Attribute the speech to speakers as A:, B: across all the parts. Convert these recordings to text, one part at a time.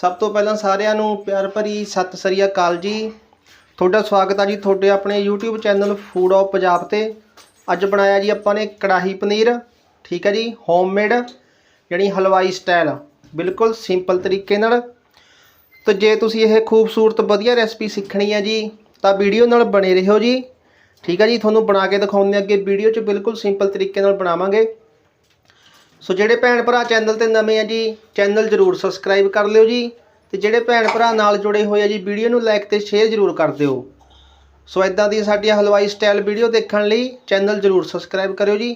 A: ਸਭ ਤੋਂ ਪਹਿਲਾਂ ਸਾਰਿਆਂ ਨੂੰ ਪਿਆਰ ਭਰੀ ਸਤਿ ਸ੍ਰੀ ਅਕਾਲ ਜੀ। ਤੁਹਾਡਾ ਸਵਾਗਤ ਆ ਜੀ ਤੁਹਾਡੇ ਆਪਣੇ YouTube channel food of Punjab ਤੇ। ਅੱਜ ਬਣਾਇਆ ਜੀ ਆਪਾਂ ਨੇ ਕੜਾਹੀ ਪਨੀਰ, ਠੀਕ ਹੈ ਜੀ ਹੋਮਮੇਡ ਯਾਨੀ ਹਲਵਾਈ ਸਟਾਈਲ ਬਿਲਕੁਲ ਸਿੰਪਲ ਤਰੀਕੇ ਨਾਲ। ਤੇ ਜੇ ਤੁਸੀਂ ਇਹ ਖੂਬਸੂਰਤ ਵਧੀਆ ਰੈਸਪੀ ਸਿੱਖਣੀ ਹੈ ਜੀ, ਤਾਂ ਵੀਡੀਓ ਨਾਲ ਬਣੇ ਰਹੋ ਜੀ। ਠੀਕ ਹੈ ਜੀ, ਤੁਹਾਨੂੰ ਬਣਾ ਕੇ ਦਿਖਾਉਂਦੇ ਅੱਗੇ। ਵੀਡੀਓ 'ਚ ਬਿਲਕੁਲ ਸਿੰਪਲ ਤਰੀਕੇ ਨਾਲ ਬਣਾਵਾਂਗੇ। ਸੋ ਜਿਹੜੇ ਭੈਣ ਭਰਾ ਚੈਨਲ ਤੇ ਨਵੇਂ ਆ ਜੀ, ਚੈਨਲ ਜਰੂਰ ਸਬਸਕ੍ਰਾਈਬ ਕਰ ਲਿਓ ਜੀ ਤੇ ਜਿਹੜੇ ਭੈਣ ਭਰਾ ਨਾਲ ਜੁੜੇ ਹੋਏ ਆ ਜੀ, ਵੀਡੀਓ ਨੂੰ ਲਾਈਕ ਤੇ ਸ਼ੇਅਰ ਜਰੂਰ ਕਰ ਦਿਓ। ਸੋ ਇਦਾਂ ਦੀ ਸਾਡੀ ਹਲਵਾਈ ਸਟਾਈਲ ਵੀਡੀਓ ਦੇਖਣ ਲਈ ਚੈਨਲ ਜਰੂਰ ਸਬਸਕ੍ਰਾਈਬ ਕਰਿਓ ਜੀ।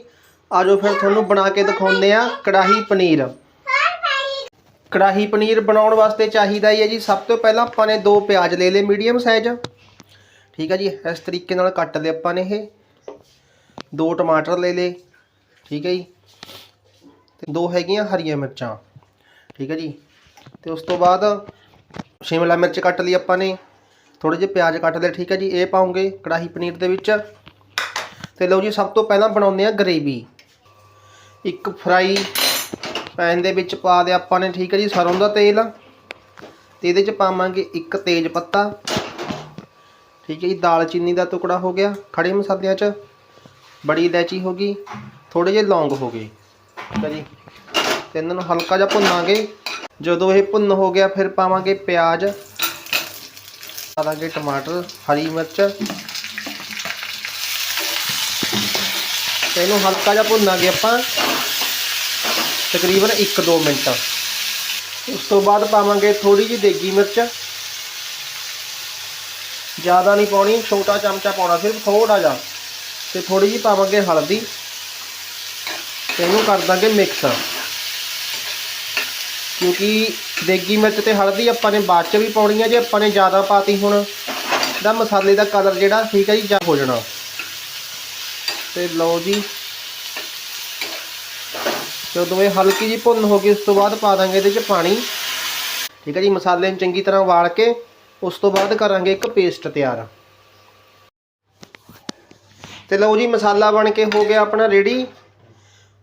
A: ਆਜੋ ਫਿਰ ਤੁਹਾਨੂੰ ਬਣਾ ਕੇ ਦਿਖਾਉਂਦੇ ਆ ਕੜਾਹੀ ਪਨੀਰ। ਕੜਾਹੀ ਪਨੀਰ ਬਣਾਉਣ ਵਾਸਤੇ ਚਾਹੀਦਾ ਹੀ ਹੈ ਜੀ, ਸਭ ਤੋਂ ਪਹਿਲਾਂ ਆਪਾਂ ਨੇ ਦੋ ਪਿਆਜ਼ ਲੈ ਲਏ ਮੀਡੀਅਮ ਸਾਈਜ਼ ਠੀਕ ਹੈ ਜੀ, ਇਸ ਤਰੀਕੇ ਨਾਲ ਕੱਟ ਲਏ ਆਪਾਂ ਨੇ ਇਹ। ਦੋ ਟਮਾਟਰ ਲੈ ਲਏ। ਠੀਕ ਹੈ ਜੀ। ਤੇ ਦੋ ਹੈਗੀਆਂ ਹਰੀਆਂ ਮਿਰਚਾਂ। ਠੀਕ ਹੈ ਜੀ। ਤੇ ਉਸ ਤੋਂ ਬਾਅਦ ਸ਼ਿਮਲਾ ਮਿਰਚ ਕੱਟ ਲਈ ਆਪਾਂ ਨੇ। ਥੋੜੇ ਜਿਹੇ ਪਿਆਜ਼ ਕੱਟ ਲਿਆ ਠੀਕ ਹੈ ਜੀ। ਇਹ ਪਾਉਂਗੇ ਕੜਾਹੀ ਪਨੀਰ ਦੇ ਵਿੱਚ। ਤੇ ਲਓ ਜੀ, ਸਭ ਤੋਂ ਪਹਿਲਾਂ ਬਣਾਉਂਦੇ ਆ ਗਰੇਵੀ। ਇੱਕ ਫਰਾਈ ਪੈਨ ਦੇ ਵਿੱਚ ਪਾ ਦਿਆ ਆਪਾਂ ਨੇ, ਠੀਕ ਹੈ ਜੀ, ਸਰੋਂ ਦਾ ਤੇਲ। ਤੇ ਇਹਦੇ ਚ ਪਾਵਾਂਗੇ ਇੱਕ ਤੇਜ ਪੱਤਾ। ਠੀਕ ਹੈ ਜੀ, ਦਾਲਚੀਨੀ ਦਾ ਟੁਕੜਾ ਹੋ ਗਿਆ ਖੜੇ ਮਸਾਲਿਆਂ 'ਚ। ਬੜੀ ਇਲਾਇਚੀ ਹੋ ਗਈ। ਥੋੜੇ ਜਿਹੇ ਲੌਂਗ ਹੋ ਗਏ। ਠੀਕ ਹੈ ਜੀ। ਤੇ ਇਹਨਾਂ ਨੂੰ ਹਲਕਾ ਜਿਹਾ ਭੁੰਨਾਂਗੇ। ਜਦੋਂ ਇਹ ਭੁੰਨ ਹੋ ਗਿਆ, ਫਿਰ ਪਾਵਾਂਗੇ ਪਿਆਜ਼, ਪਾਵਾਂਗੇ ਟਮਾਟਰ, ਹਰੀ ਮਿਰਚ। ਤੇ ਇਹਨੂੰ ਹਲਕਾ ਜਿਹਾ ਭੁੰਨਾਂਗੇ ਆਪਾਂ, ਤਕਰੀਬਨ 1-2 ਮਿੰਟ। ਉਸ ਤੋਂ ਬਾਅਦ ਪਾਵਾਂਗੇ ਥੋੜੀ ਜਿਹੀ ਦੇਗੀ ਮਿਰਚ। ਜ਼ਿਆਦਾ ਨਹੀਂ ਪਾਉਣੀ, ਛੋਟਾ ਚਮਚਾ ਪਾਉਣਾ, ਸਿਰਫ ਥੋੜਾ ਜਿਹਾ। ਤੇ ਥੋੜੀ ਜਿਹੀ ਪਾਵਾਂਗੇ ਹਲਦੀ। ਤੇ ਇਹਨੂੰ ਕਰ ਦਾਂਗੇ ਮਿਕਸ। ਕਿਉਂਕਿ ਦੇਗੀ ਮਿਰਚ ਤੇ ਹਲਦੀ ਆਪਾਂ ਨੇ ਬਾਅਦ ਚ ਵੀ ਪਾਉਣੀ ਹੈ ਜੇ ਆਪਾਂ ਨੇ ਜ਼ਿਆਦਾ ਪਾਤੀ ਹੁਣ ਦਾ ਮਸਾਲੇ ਦਾ ਕਲਰ ਜਿਹੜਾ ਠੀਕ ਹੈ ਜੀ, ਜਾ ਹੋ ਜਾਣਾ। ਤੇ ਲਓ ਜੀ। ਜਦੋਂ ਇਹ ਹਲਕੀ ਜੀ ਭੁੰਨ ਹੋ ਗਈ, ਉਸ ਤੋਂ ਬਾਅਦ ਪਾ ਦਾਂਗੇ ਇਹਦੇ 'ਚ ਪਾਣੀ। ਠੀਕ ਹੈ ਜੀ, ਮਸਾਲੇ ਨੂੰ ਚੰਗੀ ਤਰ੍ਹਾਂ ਵਾਲ ਕੇ, ਉਸ ਤੋਂ ਬਾਅਦ ਕਰਾਂਗੇ ਇੱਕ ਪੇਸਟ ਤਿਆਰ। ਤੇ ਲਓ ਜੀ, ਮਸਾਲਾ ਬਣ ਕੇ ਹੋ ਗਿਆ ਆਪਣਾ ਰੈਡੀ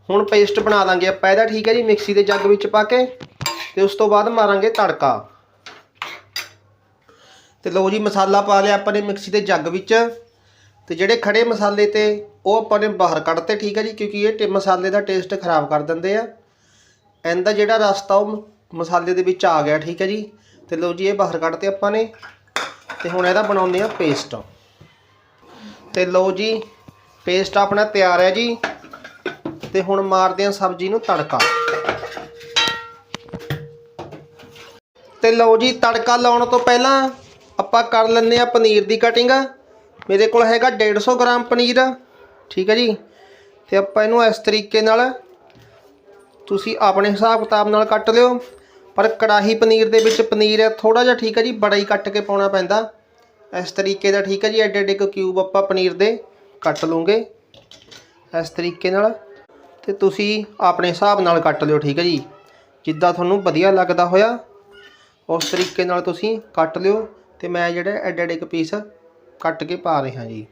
A: ਹੁਣ ਪੇਸਟ ਬਣਾ ਦਾਂਗੇ ਆਪਾਂ ਇਹਦਾ, ਠੀਕ ਹੈ ਜੀ, ਮਿਕਸੀ ਦੇ ਜੱਗ ਵਿੱਚ ਪਾ ਕੇ। ਤੇ ਉਸ ਤੋਂ ਬਾਅਦ ਮਾਰਾਂਗੇ ਤੜਕਾ। ਤੇ ਲਓ ਜੀ ਮਸਾਲਾ ਪਾ ਲਿਆ ਆਪਾਂ ਨੇ ਮਿਕਸੀ ਦੇ ਜੱਗ ਵਿੱਚ। ਤੇ ਜਿਹੜੇ ਖੜੇ ਮਸਾਲੇ ਤੇ ਉਹ ਆਪਾਂ ਨੇ ਬਾਹਰ ਕੱਢਤੇ, ਠੀਕ ਹੈ ਜੀ, ਕਿਉਂਕਿ ਇਹ ਟੇ- ਮਸਾਲੇ ਦਾ ਟੇਸਟ ਖਰਾਬ ਕਰ ਦਿੰਦੇ ਆ। ਇਹਦਾ ਜਿਹੜਾ ਰਸਤਾ ਉਹ ਮ- ਮਸਾਲੇ ਦੇ ਵਿੱਚ ਆ ਗਿਆ, ਠੀਕ ਹੈ ਜੀ। ਤੇ ਲਓ ਜੀ ਇਹ ਬਾਹਰ ਕੱਢਤੇ ਆਪਾਂ ਨੇ। ਤੇ ਹੁਣ ਇਹਦਾ ਬਣਾਉਂਦੇ ਆ ਪੇਸਟ। ਤੇ ਲਓ ਜੀ, ਪੇਸਟ ਆਪਣਾ ਤਿਆਰ ਹੈ ਜੀ। ਤੇ ਹੁਣ ਮਾਰਦੇ ਆ ਸਬਜ਼ੀ ਨੂੰ ਤੜਕਾ। ਤੇ ਲਓ ਜੀ, ਤੜਕਾ ਲਾਉਣ ਤੋਂ ਪਹਿਲਾਂ ਆਪਾਂ ਕਰ ਲੈਂਦੇ ਆ ਪਨੀਰ ਦੀ ਕਟਿੰਗ ਮੇਰੇ ਕੋਲ ਹੈਗਾ 150 ਗ੍ਰਾਮ ਪਨੀਰ, ਠੀਕ ਹੈ ਜੀ? ਤੇ ਆਪਾਂ ਇਹਨੂੰ ਇਸ ਤਰੀਕੇ ਨਾਲ ਤੁਸੀਂ ਆਪਣੇ ਹਿਸਾਬ ਕਿਤਾਬ ਨਾਲ ਕੱਟ ਲਿਓ। ਪਰ ਕੜਾਹੀ ਪਨੀਰ ਦੇ ਵਿੱਚ ਪਨੀਰ ਹੈ ਥੋੜਾ ਜਿਹਾ ਠੀਕ ਹੈ ਜੀ, ਬੜਾ ਹੀ ਕੱਟ ਕੇ ਪਾਉਣਾ ਪੈਂਦਾ। ਇਸ ਤਰੀਕੇ ਦਾ ਠੀਕ ਹੈ ਜੀ, ਐਡੇ ਐਡੇ ਕੁ ਕਿਊਬ ਆਪਾਂ ਪਨੀਰ ਦੇ ਕੱਟ ਲੂੰਗੇ ਇਸ ਤਰੀਕੇ ਨਾਲ ਤੇ ਤੁਸੀਂ ਆਪਣੇ ਹਿਸਾਬ ਨਾਲ ਕੱਟ ਲਿਓ, ਠੀਕ ਹੈ ਜੀ? ਜਿੱਦਾਂ ਤੁਹਾਨੂੰ ਵਧੀਆ ਲੱਗਦਾ ਹੋਇਆ। ਉਸ ਤਰੀਕੇ ਨਾਲ ਤੁਸੀਂ ਕੱਟ ਲਿਓ ਤੇ ਮੈਂ ਜਿਹੜਾ ਐਡੇ ਐਡੇ ਇੱਕ ਪੀਸ ਕੱਟ ਕੇ ਪਾ ਰਿਹਾ ਜੀ।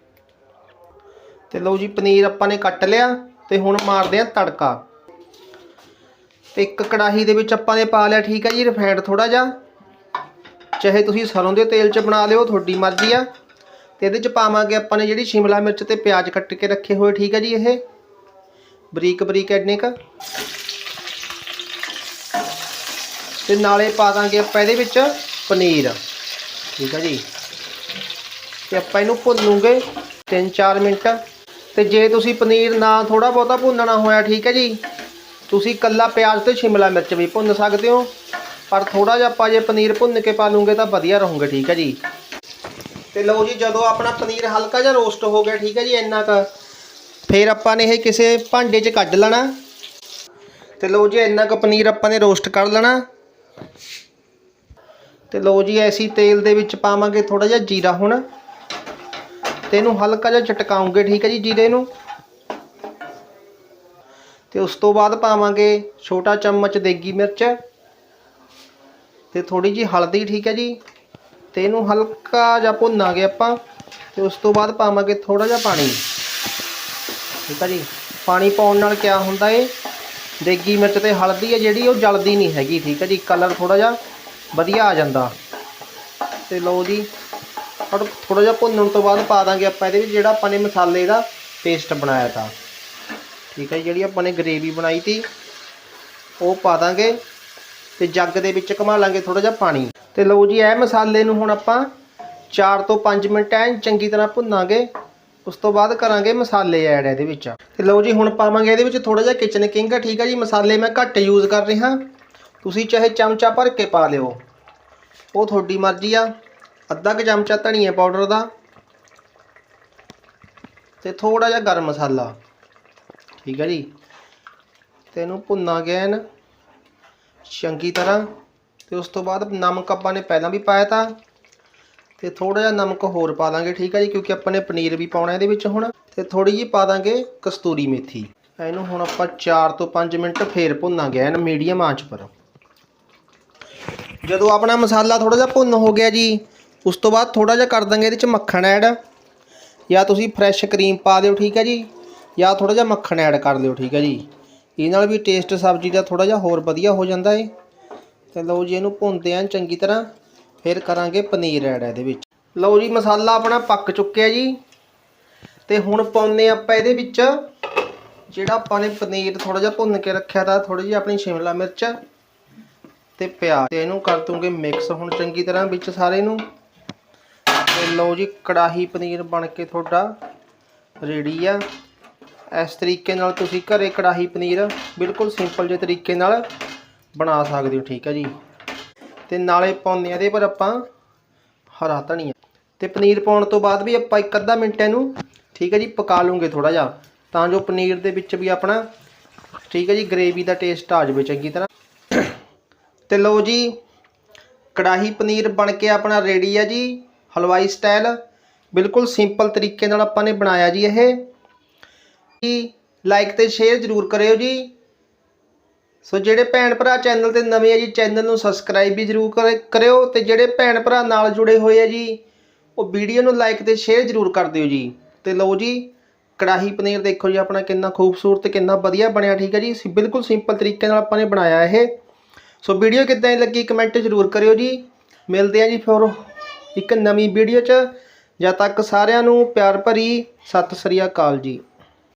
A: ਤੇ ਲਓ ਜੀ, ਪਨੀਰ ਆਪਾਂ ਨੇ ਕੱਟ ਲਿਆ ਤੇ ਹੁਣ ਮਾਰਦੇ ਆ ਤੜਕਾ। ਤੇ ਇੱਕ ਕੜਾਹੀ ਦੇ ਵਿੱਚ ਆਪਾਂ ਨੇ ਪਾ ਲਿਆ, ਠੀਕ ਹੈ ਜੀ ਰਿਫਾਈਂਡ ਥੋੜਾ ਜਿਹਾ। ਚਾਹੇ ਤੁਸੀਂ ਸਰੋਂ ਦੇ ਤੇਲ 'ਚ ਬਣਾ ਲਿਓ, ਤੁਹਾਡੀ ਮਰਜ਼ੀ ਆ। ਤੇ ਇਹਦੇ 'ਚ ਪਾਵਾਂਗੇ ਆਪਾਂ ਨੇ ਜਿਹੜੀ ਸ਼ਿਮਲਾ ਮਿਰਚ ਤੇ ਪਿਆਜ਼ ਕੱਟ ਕੇ ਰੱਖੇ ਹੋਏ, ਠੀਕ ਹੈ ਜੀ, ਇਹ। ਬਰੀਕ ਬਰੀਕ ਐਡਨੇ ਕ। ਤੇ ਨਾਲੇ ਪਾ ਦਾਂਗੇ ਆਪਾਂ ਇਹਦੇ ਵਿੱਚ ਪਨੀਰ। ਠੀਕ ਹੈ ਜੀ? ਤੇ ਆਪਾਂ ਇਹਨੂੰ ਭੁੰਨੂਗੇ 3-4 ਮਿੰਟ। ਤੇ ਜੇ ਤੁਸੀਂ ਪਨੀਰ ਨਾ ਥੋੜਾ ਬਹੁਤਾ ਭੁੰਨਣਾ ਹੋਇਆ, ਠੀਕ ਹੈ ਜੀ? ਤੁਸੀਂ ਕੱਲਾ ਪਿਆਜ਼ ਤੇ ਸ਼ਿਮਲਾ ਮਿਰਚ ਵੀ ਭੁੰਨ ਸਕਦੇ ਹੋ। ਪਰ ਥੋੜਾ ਜਿਹਾ ਆਪਾਂ ਜੇ ਪਨੀਰ ਭੁੰਨ ਕੇ ਪਾ ਲੂੰਗੇ ਤਾਂ ਵਧੀਆ ਰਹੂਗੇ, ਠੀਕ ਹੈ ਜੀ? ਤੇ ਲਓ ਜੀ, ਜਦੋਂ ਆਪਣਾ ਪਨੀਰ ਹਲਕਾ ਜਿਹਾ ਰੋਸਟ ਹੋ ਗਿਆ, ਠੀਕ ਹੈ ਜੀ, ਇੰਨਾ ਕ, ਫਿਰ ਆਪਾਂ ਨੇ ਇਹ ਕਿਸੇ ਭਾਂਡੇ 'ਚ ਕੱਢ ਲੈਣਾ। ਤੇ ਲਓ ਜੀ, ਇੰਨਾ ਕ ਪਨੀਰ ਆਪਾਂ ਨੇ ਰੋਸਟ ਕਰ ਲੈਣਾ। ਤੇ ਲਓ ਜੀ, ਐਸੀ ਤੇਲ ਦੇ ਵਿੱਚ ਪਾਵਾਂਗੇ ਥੋੜਾ ਜਿਹਾ ਜੀਰਾ ਹੁਣ। ਤੇ ਇਹਨੂੰ ਹਲਕਾ ਜਿਹਾ ਚਟਕਾਉਂਗੇ, ਠੀਕ ਹੈ ਜੀ ਜੀਰੇ ਨੂੰ। ਤੇ ਉਸ ਤੋਂ ਬਾਅਦ ਪਾਵਾਂਗੇ ਛੋਟਾ ਚਮਚ ਦੇਗੀ ਮਿਰਚ। ਤੇ ਥੋੜੀ ਜੀ ਹਲਦੀ, ਠੀਕ ਹੈ ਜੀ। ਤੇ ਇਹਨੂੰ ਹਲਕਾ ਜਿਹਾ ਭੁੰਨਾਂਗੇ ਆਪਾਂ। ਤੇ ਉਸ ਤੋਂ ਬਾਅਦ ਪਾਵਾਂਗੇ ਥੋੜਾ ਜਿਹਾ ਪਾਣੀ। ਠੀਕ ਹੈ ਜੀ, ਪਾਣੀ ਪਾਉਣ ਨਾਲ ਕੀ ਹੁੰਦਾ ਏ? ਦੇਗੀ ਮਿਰਚ ਤੇ ਹਲਦੀ ਹੈ ਜਿਹੜੀ ਉਹ ਜਲਦੀ ਨਹੀਂ ਹੈਗੀ ਠੀਕ ਹੈ ਜੀ? ਕਲਰ ਥੋੜਾ ਜਿਹਾ ਵਧੀਆ ਆ ਜਾਂਦਾ। ਤੇ ਲਓ ਜੀ ਔਰ ਥੋੜਾ ਜਿਹਾ ਭੁੰਨਣ ਤੋਂ ਬਾਅਦ ਪਾ ਦਾਂਗੇ ਆਪਾਂ ਇਹਦੇ ਵਿੱਚ ਜਿਹੜਾ ਆਪਾਂ ਨੇ ਮਸਾਲੇ ਦਾ ਪੇਸਟ ਬਣਾਇਆ ਤਾ। ਠੀਕ ਹੈ ਜੀ, ਜਿਹੜੀ ਆਪਾਂ ਨੇ ਗ੍ਰੇਵੀ ਬਣਾਈ ਤੀ ਉਹ ਪਾ ਦਾਂਗੇ ਤੇ ਜੱਗ ਦੇ ਵਿੱਚ ਘਮਾ ਲਾਂਗੇ ਥੋੜਾ ਜਿਹਾ ਪਾਣੀ। ਤੇ ਲਓ ਜੀ ਇਹ ਮਸਾਲੇ ਨੂੰ ਹੁਣ ਆਪਾਂ 4 ਤੋਂ 5 ਮਿੰਟ ਐਂ ਚੰਗੀ ਤਰ੍ਹਾਂ ਭੁੰਨਾਂਗੇ। ਉਸ ਤੋਂ ਬਾਅਦ ਕਰਾਂਗੇ ਮਸਾਲੇ ਐਡ ਇਹਦੇ ਵਿੱਚ। ਤੇ ਲਓ ਜੀ, ਹੁਣ ਪਾਵਾਂਗੇ ਇਹਦੇ ਵਿੱਚ ਥੋੜਾ ਜਿਹਾ ਕਿਚਨ ਕਿੰਗ ਠੀਕ ਹੈ ਜੀ? ਮਸਾਲੇ ਮੈਂ ਘੱਟ ਯੂਜ਼ ਕਰ ਰਿਹਾ। ਤੁਸੀਂ ਚਾਹੇ ਚਮਚਾ ਭਰ ਕੇ ਪਾ ਲਿਓ। ਉਹ ਤੁਹਾਡੀ ਮਰਜ਼ੀ ਆ। ਅੱਧਾ ਕੁ ਚਮਚਾ ਧਨੀਆ ਪਾਊਡਰ ਦਾ। ਤੇ ਥੋੜਾ ਜਿਹਾ ਗਰਮ ਮਸਾਲਾ। ਠੀਕ ਹੈ ਜੀ? ਤੇ ਇਹਨੂੰ ਭੁੰਨਾਂਗੇ ਐਨ ਚੰਗੀ ਤਰ੍ਹਾਂ। ਤੇ ਉਸ ਤੋਂ ਬਾਅਦ ਨਮਕ ਆਪਾਂ ਨੇ ਪਹਿਲਾਂ ਵੀ ਪਾਇਆ ਤਾਂ। ਤੇ ਥੋੜਾ ਜਿਹਾ ਨਮਕ ਹੋਰ ਪਾ ਦਾਂਗੇ, ਠੀਕ ਹੈ ਜੀ? ਕਿਉਂਕਿ ਆਪਾਂ ਨੇ ਪਨੀਰ ਵੀ ਪਾਉਣਾ ਇਹਦੇ ਵਿੱਚ ਹੁਣ। ਤੇ ਥੋੜੀ ਜਿਹੀ ਪਾ ਦਾਂਗੇ ਕਸਤੂਰੀ ਮੇਥੀ। ਇਹਨੂੰ ਹੁਣ ਆਪਾਂ 4 ਤੋਂ 5 ਮਿੰਟ ਫੇਰ ਭੁੰਨਾਂਗੇ ਐਨ ਮੀਡੀਅਮ ਆਂਚ ਪਰ। ਜਦੋਂ ਆਪਣਾ ਮਸਾਲਾ ਥੋੜਾ ਜਿਹਾ ਭੁੰਨ ਹੋ ਗਿਆ ਜੀ, ਉਸ ਤੋਂ ਬਾਅਦ ਥੋੜਾ ਜਿਹਾ ਕਰ ਦਾਂਗੇ ਇਹਦੇ ਚ ਮੱਖਣ ਐਡ। ਜਾਂ ਤੁਸੀਂ ਫਰੈਸ਼ ਕਰੀਮ ਪਾ ਦਿਓ, ਠੀਕ ਹੈ ਜੀ? ਜਾਂ ਥੋੜਾ ਜਿਹਾ ਮੱਖਣ ਐਡ ਕਰ ਦਿਓ, ਠੀਕ ਹੈ ਜੀ? ਇਹ ਨਾਲ ਵੀ ਟੇਸਟ ਸਬਜ਼ੀ ਦਾ ਥੋੜਾ ਜਿਹਾ ਹੋਰ ਵਧੀਆ ਹੋ ਜਾਂਦਾ ਏ। ਤੇ ਲਓ ਜੀ, ਇਹਨੂੰ ਭੁੰਨਦੇ ਆਂ ਚੰਗੀ ਤਰ੍ਹਾਂ। ਫਿਰ ਕਰਾਂਗੇ ਪਨੀਰ ਐਡ ਇਹਦੇ ਵਿੱਚ। ਲਓ ਜੀ, ਮਸਾਲਾ ਆਪਣਾ ਪੱਕ ਚੁੱਕਿਆ ਜੀ। ਤੇ ਹੁਣ ਪਾਉਨੇ ਆਪਾਂ ਇਹਦੇ ਵਿੱਚ, ਜਿਹੜਾ ਆਪਾਂ ਨੇ ਪਨੀਰ ਥੋੜਾ ਜਿਹਾ ਭੁੰਨ ਕੇ ਰੱਖਿਆ ਤਾਂ ਥੋੜੀ ਜਿਹੀ ਆਪਣੀ ਸ਼ਿਮਲਾ ਮਿਰਚ ਤੇ ਪਿਆਜ਼। ਤੇ ਇਹਨੂੰ ਕਰ ਦੂੰਗੇ ਮਿਕਸ ਹੁਣ ਚੰਗੀ ਤਰ੍ਹਾਂ ਵਿੱਚ ਸਾਰੇ ਨੂੰ। ਤੇ ਲਓ ਜੀ, ਕੜਾਹੀ ਪਨੀਰ ਬਣ ਕੇ ਤੁਹਾਡਾ ਰੈਡੀ ਆ। ਇਸ ਤਰੀਕੇ ਨਾਲ ਤੁਸੀਂ ਘਰੇ ਕੜਾਹੀ ਪਨੀਰ ਬਿਲਕੁਲ ਸਿੰਪਲ ਜਿਹੇ ਤਰੀਕੇ ਨਾਲ ਬਣਾ ਸਕਦੇ ਹੋ, ਠੀਕ ਹੈ ਜੀ। ਤੇ ਨਾਲੇ ਪਾਉਂਦੇ ਆ ਇਹਦੇ ਪਰ ਆਪਾਂ ਹਰਾ ਧਨੀਆ। ਤੇ ਪਨੀਰ ਪਾਉਣ ਤੋਂ ਬਾਅਦ ਵੀ ਆਪਾਂ ਇੱਕ ਅੱਧਾ ਮਿੰਟ ਇਹਨੂੰ, ਠੀਕ ਹੈ ਜੀ, ਪਕਾ ਲੂੰਗੇ ਥੋੜਾ ਜਿਹਾ। ਤਾਂ ਜੋ ਪਨੀਰ ਦੇ ਵਿੱਚ ਵੀ ਆਪਣਾ, ਠੀਕ ਹੈ ਜੀ ਗ੍ਰੇਵੀ ਦਾ ਟੇਸਟ ਆ ਜਾਵੇ ਚੰਗੀ ਤਰ੍ਹਾਂ। ਤੇ ਲਓ ਜੀ, ਕੜਾਹੀ ਪਨੀਰ ਬਣ ਕੇ ਆਪਣਾ ਰੈਡੀ ਆ ਜੀ, ਹਲਵਾਈ ਸਟਾਈਲ ਬਿਲਕੁਲ ਸਿੰਪਲ ਤਰੀਕੇ ਨਾਲ ਆਪਾਂ ਨੇ ਬਣਾਇਆ ਜੀ ਇਹ। ਜੀ ਲਾਈਕ ਤੇ ਸ਼ੇਅਰ ਜ਼ਰੂਰ ਕਰਿਓ ਜੀ। ਸੋ ਜਿਹੜੇ ਭੈਣ ਭਰਾ ਚੈਨਲ ਤੇ ਨਵੇਂ ਆ ਜੀ, ਚੈਨਲ ਨੂੰ ਸਬਸਕ੍ਰਾਈਬ ਵੀ ਜ਼ਰੂਰ ਕਰੇ- ਕਰਿਓ ਤੇ ਜਿਹੜੇ ਭੈਣ ਭਰਾ ਨਾਲ ਜੁੜੇ ਹੋਏ ਆ ਜੀ, ਉਹ ਵੀਡੀਓ ਨੂੰ ਲਾਈਕ ਤੇ ਸ਼ੇਅਰ ਜ਼ਰੂਰ ਕਰ ਦਿਓ ਜੀ। ਤੇ ਲਓ ਜੀ, ਕੜਾਹੀ ਪਨੀਰ ਦੇਖੋ ਜੀ, ਆਪਣਾ ਕਿੰਨਾ ਖੂਬਸੂਰਤ ਤੇ ਕਿੰਨਾ ਵਧੀਆ ਬਣਿਆ, ਠੀਕ ਹੈ ਜੀ? ਸਿ- ਬਿਲਕੁਲ ਸਿੰਪਲ ਤਰੀਕੇ ਨਾਲ ਆਪਾਂ ਨੇ ਬਣਾਇਆ ਇਹ। ਸੋ ਵੀਡੀਓ ਕਿੱਦਾਂ ਦੀ ਲੱਗੀ ਕਮੈਂਟ ਜ਼ਰੂਰ ਕਰਿਓ ਜੀ। ਮਿਲਦੇ ਆ ਜੀ ਫਿਰ ਇੱਕ ਨਵੀਂ ਵੀਡੀਓ 'ਚ। ਜਦ ਤੱਕ ਸਾਰਿਆਂ ਨੂੰ ਪਿਆਰ ਭਰੀ ਸਤਿ ਸ੍ਰੀ ਅਕਾਲ ਜੀ।